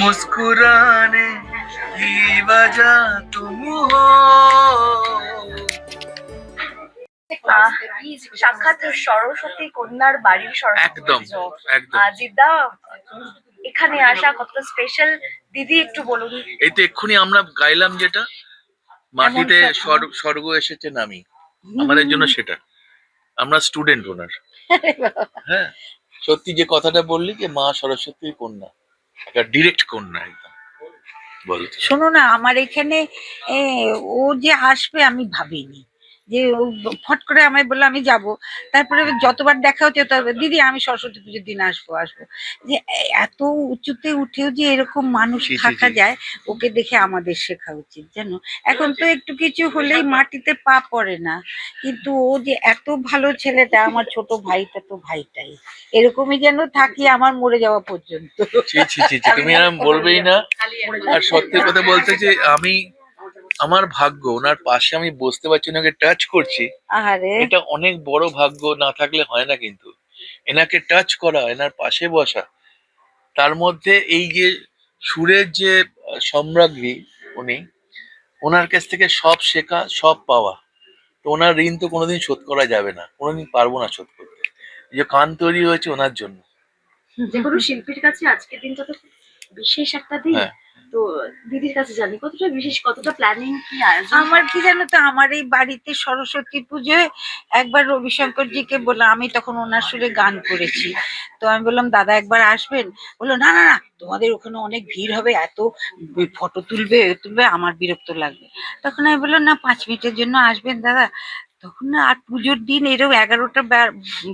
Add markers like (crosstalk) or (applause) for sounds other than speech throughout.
मुस्कुराने की वजह तुम हो আহ, এই সাক্ষাৎ সরস্বতী কন্যার বাড়ির সরস্বতী একদম পুজো। একদম আহ, দিদা এখানে আসা কতটা স্পেশাল দিদি একটু বলুন এই তো এক্ষুনি আমরা গাইলাম যেটা মাটিতে এমন স্বপ্ন। স্বর্গ- স্বর্গ এসেছে নামি আমাদের জন্য সেটা আমরা স্টুডেন্ট ওনার হ্যাঁ সত্যি যে কথাটা বললি যে মা সরস্বতীর কন্যা একটা ডিরেক্ট কন্যা একদম। বলো শোনো না আমার এখানে ও যে আসবে আমি ভাবিনি। যে ও ফট করে আমায় বলল আমি যাব। তারপরে যতবার দেখা হচ্ছে ততবার দিদি আমি সরস্বতী পুজোর দিন আসব আসব। যে এত উঁচুতে উঠেও যে এরকম মানুষ থাকা যায় ওকে দেখে আমাদের শেখা উচিত জানো? এখন তো একটু কিছু হলেই মাটিতে পা পড়ে না। কিন্তু ও যে এত ভালো ছেলেটা আমার ছোট ভাইটা তো ভাইটাই। এরকমই যেন থাকি আমার মরে যাওয়া পর্যন্ত। তুমি বলবেই না। আর সত্যি কথা বলতে যে আমি আমার ভাগ্য ওনার পাশে আমি বসতে পারছি ওনাকে টাচ করছি। এটা অনেক বড় ভাগ্য না থাকলে হয় না কিন্তু। এনাকে টাচ করা এনার পাশে বসা। তার মধ্যে এই যে সুরের যে সম্রাজ্ঞী উনি ওনার কাছ থেকে সব শেখা সব পাওয়া। তো ওনার ঋণ তো কোনোদিন শোধ করা যাবে না। কোনোদিন পারব না শোধ করতে। যে কান তৈরি হয়েছে ওনার জন্য। যে কোনো শিল্পীর কাছে আজকের দিনটা তো বিশেষ একটা দিন। হ্যাঁ। তো দিদির কাছে জানি কতটা বিশেষ কতটা প্ল্যানিং কি আয়োজন? আমার কি জানো তো আমার এই বাড়িতে সরস্বতী পুজোয় একবার রবিশঙ্করজিকে বললাম আমি তখন ওনার সুরে গান করেছি। তো আমি বললাম দাদা একবার আসবেন? বলল না না না তোমাদের ওখানে অনেক ভিড় হবে এত ফটো তুলবে তুলবে আমার বিরক্ত লাগবে। তখন আমি বললাম না পাঁচ মিনিটের জন্য আসবেন দাদা। তখন না আর পুজোর দিন এরকম এগারোটা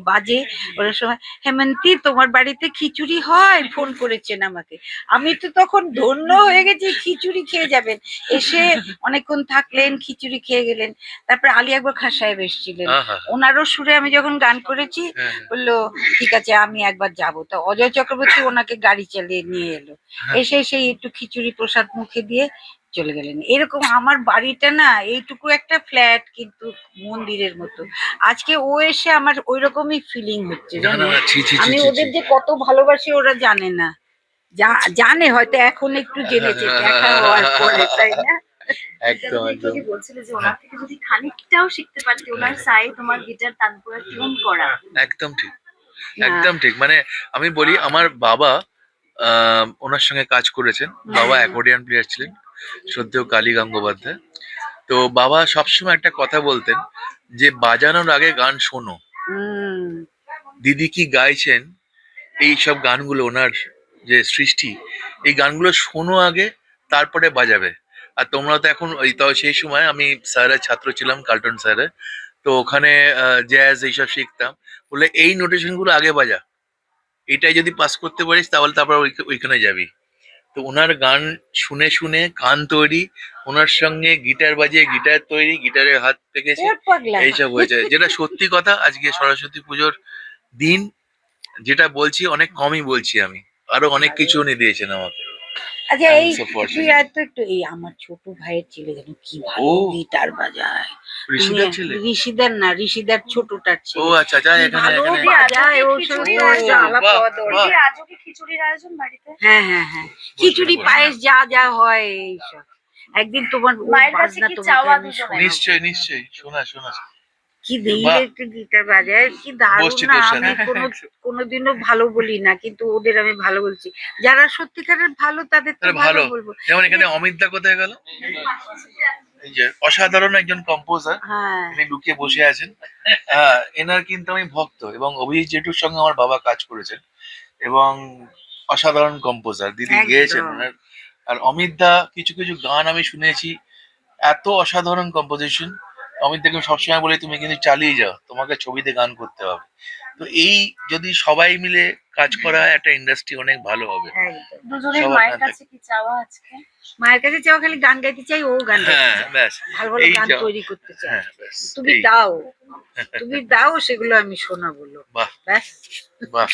বাজে ওর সময় হেমন্তী তোমার বাড়িতে খিচুড়ি হয়? ফোন করেছেন আমাকে। আমি তো তখন ধন্য হয়ে গেছি খিচুড়ি খেয়ে যাবেন। এসে অনেকক্ষণ থাকলেন খিচুড়ি খেয়ে গেলেন। তারপরে আলী আকবর খান সাহেব এসেছিলেন। ওনারও সুরে আমি যখন গান করেছি হ্যাঁ, বলল ঠিক আছে আমি একবার যাব। তো অজয় চক্রবর্তী ওনাকে গাড়ি চালিয়ে নিয়ে এলো। হ্যাঁ। এসে সেই একটু খিচুড়ি প্রসাদ মুখে দিয়ে চলে গেলেন। এরকম আমার বাড়িটা না এইটুকু একটা ফ্ল্যাট কিন্তু মন্দিরের মতো। আজকে ও এসে আমার ওই রকমই ফিলিং হচ্ছে আমি ওদের যে কত ভালোবাসি ওরা জানে না। জানে হয়তো এখন একটু জেনেছে দেখা হওয়ার পরে তাই না? একদম একদম। বলছিলে যে ওনার থেকে যদি খানিকটাও শিখতে পারতে ওনার সাই তোমার গিটার তানপুরা টিউন করা। একদম ঠিক। একদম ঠিক। মানে আমি বলি আমার বাবা আহ, ওনার সঙ্গে কাজ করেছেন। বাবা হুম। অ্যাকর্ডিয়ান প্লেয়ার ছিলেন। শ্রদ্ধেয় কালী গঙ্গোপাধ্যায়। তো বাবা সবসময় একটা কথা বলতেন যে বাজানোর আগে গান শোনো। দিদি কি গাইছেন? এই সব গানগুলো ওনার যে সৃষ্টি এই গানগুলো শোনো আগে তারপরে বাজাবে। আর তোমরা তো এখন ওই তো সেই সময় আমি স্যারের ছাত্র ছিলাম কার্টুন স্যারের তো ওখানে জ্যাজ এইসব শিখতাম। বলে এই নোটেশনগুলো আগে বাজা। এটাই যদি পাস করতে পারিস তাহলে তারপর ওই- ওইখানে যাবি। তো ওনার গান শুনে শুনে কান তৈরি ওনার সঙ্গে গিটার বাজিয়ে গিটার তৈরি গিটারের হাত থেকে এইসব হয়েছে। যেটা সত্যি কথা আজকে সরস্বতী পুজোর দিন যেটা বলছি অনেক কমই বলছি আমি। আরও অনেক কিছু উনি দিয়েছেন আমাকে। আচ্ছা এই. তুই এত একটু এই আমার ছোট ভাইয়ের ছেলে যেন কি ভালো ও। গিটার বাজায়। ঋষিদার ছেলে? ঋষিদার না ঋষিদার ছোটটার ও ছেলে আচ্ছা যাই এখানে ভালো এখানে। বাজায় ও খিচুড়ির আয়োজন। আজও কি খিচুড়ির বাড়িতে? হ্যাঁ হ্যাঁ হ্যাঁ। খিচুড়ি পায়েস যা যা হয় এইসব। একদিন তোমার মায়ের কাছে কি চাওয়া? নিশ্চয়ই নিশ্চয়ই। শোনা শোনা। কি গিটার বাজায় কি দারুণ না? আমি। কোনো কোনোদিনও ভালো বলি না কিন্তু ওদের আমি ভালো বলছি। যারা সত্যিকারের ভালো তাদের তো ভালো। বলব। যেমন এখানে অমিতদা কোথায় গেল? অসাধারণ একজন কম্পোজার হ্যাঁ। তিনি লুকিয়ে বসে আছেন। হ্যাঁ এনার কিন্তু আমি ভক্ত এবং অভিজিৎ জেঠুর সঙ্গে আমার বাবা কাজ করেছেন এবং অসাধারণ কম্পোজার দিদি। গেয়েছেন ওনার। আর অমিত দা কিছু কিছু গান আমি শুনেছি। এত অসাধারণ কম্পোজিশন অমিত আমি সবসময় বলি তুমি কিন্তু চালিয়ে যাও তোমাকে ছবিতে গান করতে হবে। তো এই যদি সবাই মিলে কাজ করা একটা ইন্ডাস্ট্রি অনেক ভালো হবে। দুজনের মায়ের কাছে কি চাওয়া আজকে? মায়ের কাছে চাও খালি গান গাইতে চাই ও গান হ্যাঁ ব্যাস ভালো ভালো গান তৈরি করতে চাই হ্যাঁ তুমি দাও (laughs) তুমি দাও সেগুলো আমি শোনা বলো বাহ। ব্যাস। বাহ।